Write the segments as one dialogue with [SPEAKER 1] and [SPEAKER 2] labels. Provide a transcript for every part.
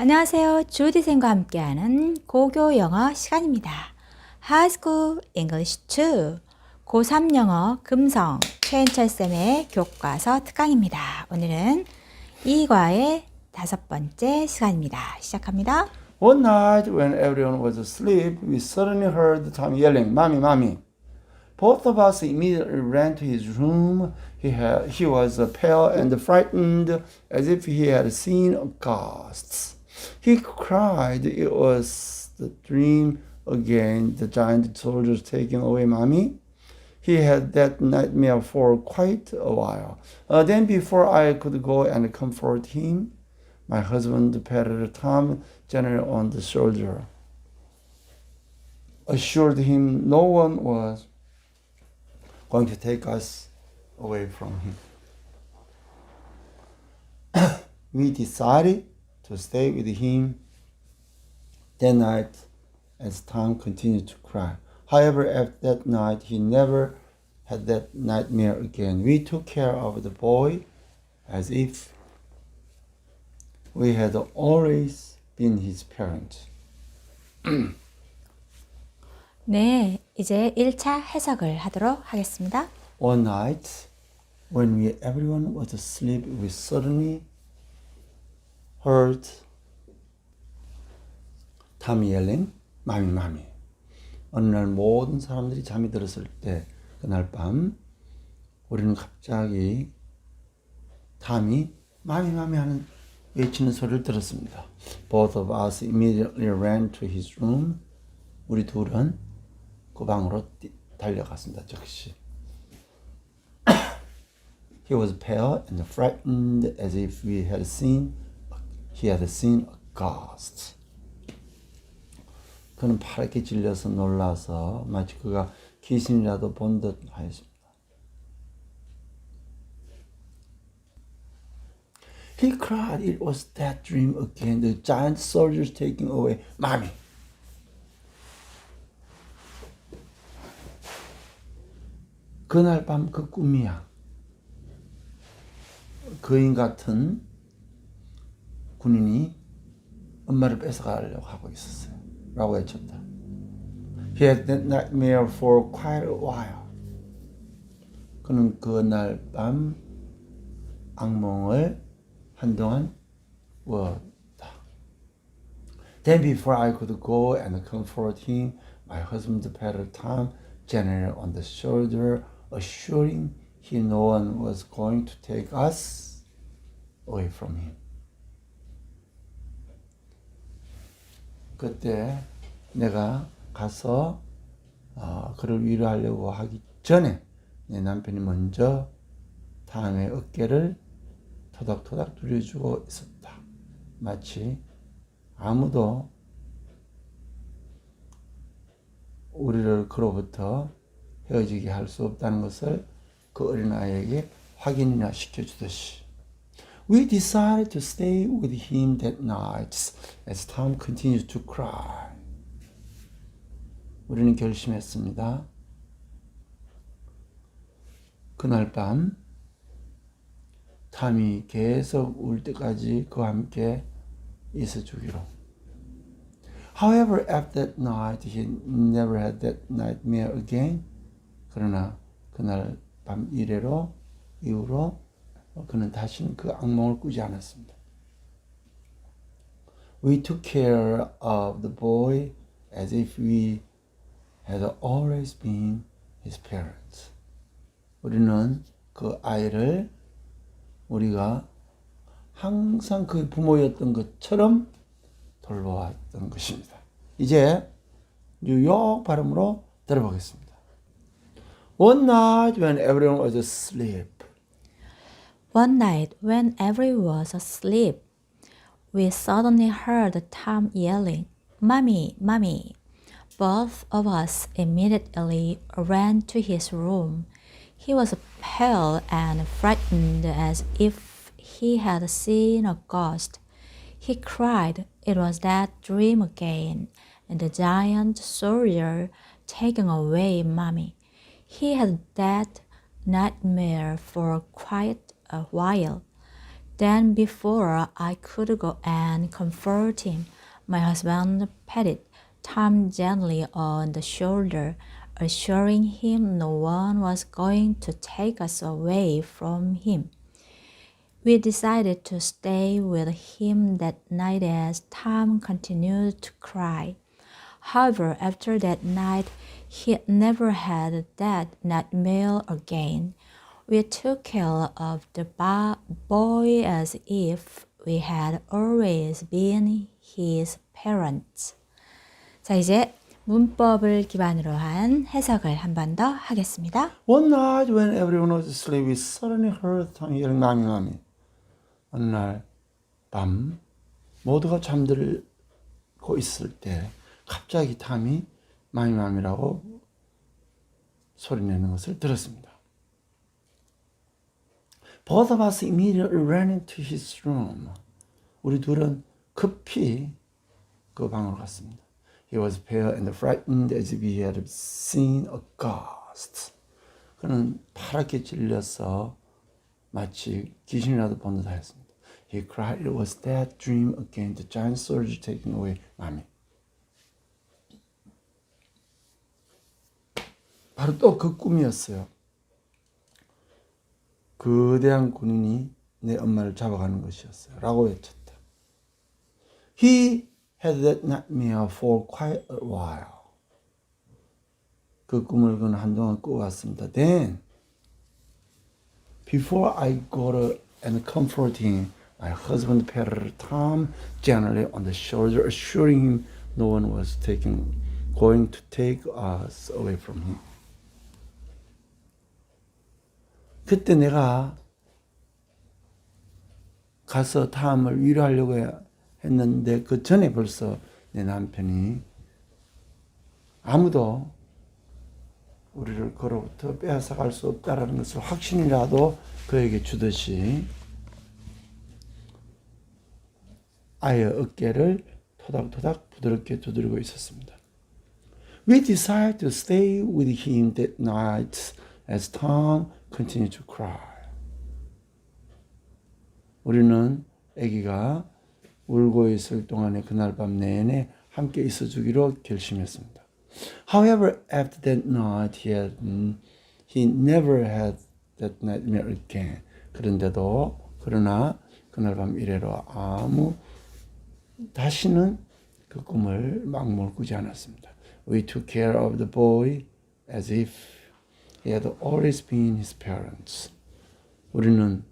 [SPEAKER 1] 안녕하세요. 주디생과 함께하는 고교 영어 시간입니다. High School English 2 고3 영어 금성 최인철쌤의 교과서 특강입니다. 오늘은 이과의 다섯 번째 시간입니다. 시작합니다.
[SPEAKER 2] One night when everyone was asleep, we suddenly heard Tom yelling, Mommy, Mommy. Both of us immediately ran to his room. He, had, he was pale and frightened, as if he had seen ghosts. He cried it was the dream again, the giant soldiers taking away Mommy. He had that nightmare for quite a while. Uh, then, before I could go and comfort him, my husband patted Tom gently on the shoulder, assured him no one was going to take us away from him. we decided to stay with him that night as Tom continued to cry. However, after that night, he never had that nightmare again. We took care of the boy as if we had always been his parent.
[SPEAKER 1] 네, 이제 1차 해석을 하도록 하겠습니다.
[SPEAKER 2] One night, when we everyone was asleep, we suddenly heard Tom yelling, "Mommy, mommy!" 어느 날 모든 사람들이 잠이 들었을 때 그날 밤 우리는 갑자기 탐이 마미 마미 하는 외치는 소리를 들었습니다. Both of us immediately ran to his room. 우리 둘은 그 방으로 뛰- 달려갔습니다. 즉시. He was pale and frightened as if we had seen he had seen a ghost. 그는 파랗게 질려서 놀라서 마치 그가 귀신이라도 본 듯 하였습니다. He cried it was that dream again, the giant soldiers taking away mommy. 그날 밤 그 꿈이야. 거인 같은 군인이 엄마를 뺏어가려고 하고 있었어요. 라고 외쳤다. He had that nightmare for quite a while. 그는 그날 밤 악몽을 한동안 꾸었다. Then before I could go and comfort him, my husband patted Tom gently on the shoulder, assuring him no one was going to take us away from him. 그때 내가 가서 어, 그를 위로하려고 하기 전에 내 남편이 먼저 다음의 어깨를 토닥토닥 두려주고 있었다. 마치 아무도 우리를 그로부터 헤어지게 할 수 없다는 것을 그 어린아이에게 확인이나 시켜주듯이. We decided to stay with him that night as Tom continued to cry. 우리는 결심했습니다. 그날 밤 탐이 계속 울 때까지 그와 함께 있어 주기로. However, after that night, he never had that nightmare again. 그러나 그날 밤 이래로 이후로 그는 다시는 그 악몽을 꾸지 않았습니다. We took care of the boy as if we had always been his parents. 우리는 그 아이를 우리가 항상 그 부모였던 것처럼 돌봐왔던 것입니다. 이제 뉴욕 발음으로 들어보겠습니다. One night when everyone was asleep,
[SPEAKER 1] One night when everyone was asleep, we suddenly heard Tom yelling, Mommy, Mommy. Both of us immediately ran to his room. He was pale and frightened as if he had seen a ghost. He cried it was that dream again, and the giant soldier taking away Mommy. He had that nightmare for quite a while. Then before I could go and comfort him, my husband patted Tom gently on the shoulder, assuring him no one was going to take us away from him. We decided to stay with him that night as Tom continued to cry. However, after that night, he never had that nightmare again. We took care of the boy as if we had always been his parents. 자, 이제 문법을 기반으로 한 해석을 한 번 더 하겠습니다.
[SPEAKER 2] One night when everyone was asleep, we suddenly heard Tom yelling, "Mommy, mommy!" 어느 날밤 모두가 잠들고 있을 때 갑자기 탐이 마미 마미라고 소리내는 것을 들었습니다. Both of us immediately ran into his room. 우리 둘은 급히 그 방으로 갔습니다. He was pale and frightened as if he had seen a ghost. 그는 파랗게 질려서 마치 귀신이라도 본 듯하였습니다. He cried, "It was that dream again. The giant soldier taking away mommy." 바로 또 그 꿈이었어요. 거대한 군인이 내 엄마를 잡아가는 것이었어요. 라고 외쳤다. He had that nightmare for quite a while. 그 꿈을 그는 한동안 꾸었습니다. Then, before I go to and comfort him, my husband patted Tom gently on the shoulder, assuring him no one was taking, going to take us away from him. 그때 내가 가서 탐을 위로하려고 했는데 그 전에 벌써 내 남편이 아무도 우리를 그로부터 빼앗아 갈 수 없다라는 것을 확신이라도 그에게 주듯이 아이의 어깨를 토닥토닥 부드럽게 두드리고 있었습니다. We decided to stay with him that night as Tom continued to cry. 우리는 아기가 울고 있을 동안에 그날 밤 내내 함께 있어 주기로 결심했습니다. However, after that night, he, had, he never had that nightmare again. 그런데도, 그러나 그날 밤 이래로 아무, 다시는 그 꿈을 막물 꾸지 않았습니다. We took care of the boy as if he had always been his parents. 우리는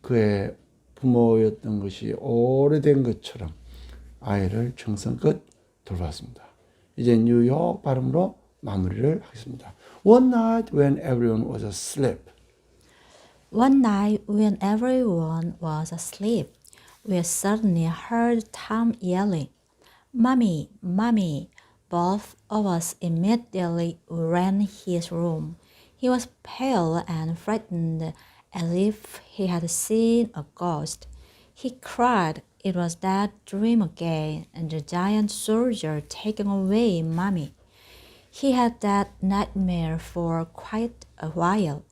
[SPEAKER 2] 그의 부모였던 것이 오래된 것처럼 아이를 정성껏 돌봤습니다. 이제 뉴욕 발음으로 마무리를 하겠습니다. One night when everyone was asleep.
[SPEAKER 1] One night when everyone was asleep, we suddenly heard Tom yelling, Mommy, Mommy. Both of us immediately ran his room. He was pale and frightened as if he had seen a ghost. He cried it was that dream again and the giant soldier taking away Mommy. He had that nightmare for quite a while.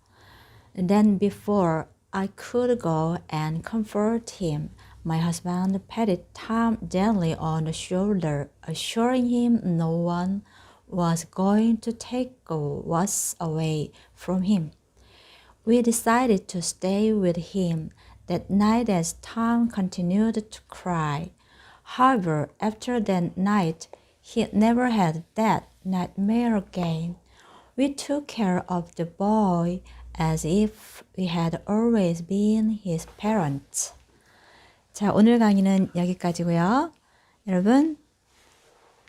[SPEAKER 1] Then before I could go and comfort him, my husband patted Tom gently on the shoulder, assuring him no one was going to take us away from him. We decided to stay with him that night as Tom continued to cry. However, after that night, he never had that nightmare again. We took care of the boy as if we had always been his parents. 자, 오늘 강의는 여기까지고요. 여러분,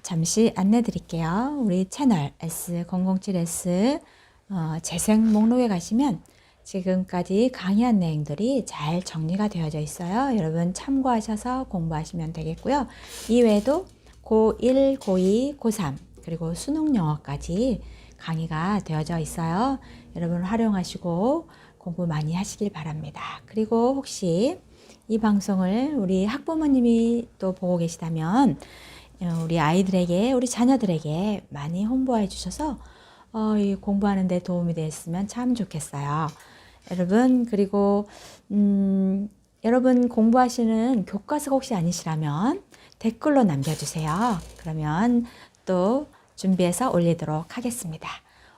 [SPEAKER 1] 잠시 안내 드릴게요. 우리 채널 S007S 어, 재생 목록에 가시면 지금까지 강의 한 내용들이 잘 정리가 되어져 있어요. 여러분 참고하셔서 공부하시면 되겠고요. 이외에도 고1, 고2, 고3 그리고 수능 영어까지 강의가 되어져 있어요. 여러분 활용하시고 공부 많이 하시길 바랍니다. 그리고 혹시 이 방송을 우리 학부모님이 또 보고 계시다면 어, 우리 아이들에게 우리 자녀들에게 많이 홍보해 주셔서 어, 이 공부하는 데 도움이 됐으면 참 좋겠어요. 여러분 그리고 음, 여러분 공부하시는 교과서가 혹시 아니시라면 댓글로 남겨주세요. 그러면 또 준비해서 올리도록 하겠습니다.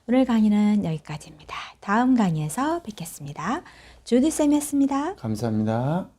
[SPEAKER 1] 오늘 강의는 여기까지입니다. 다음 강의에서 뵙겠습니다. 주디쌤이었습니다.
[SPEAKER 2] 감사합니다.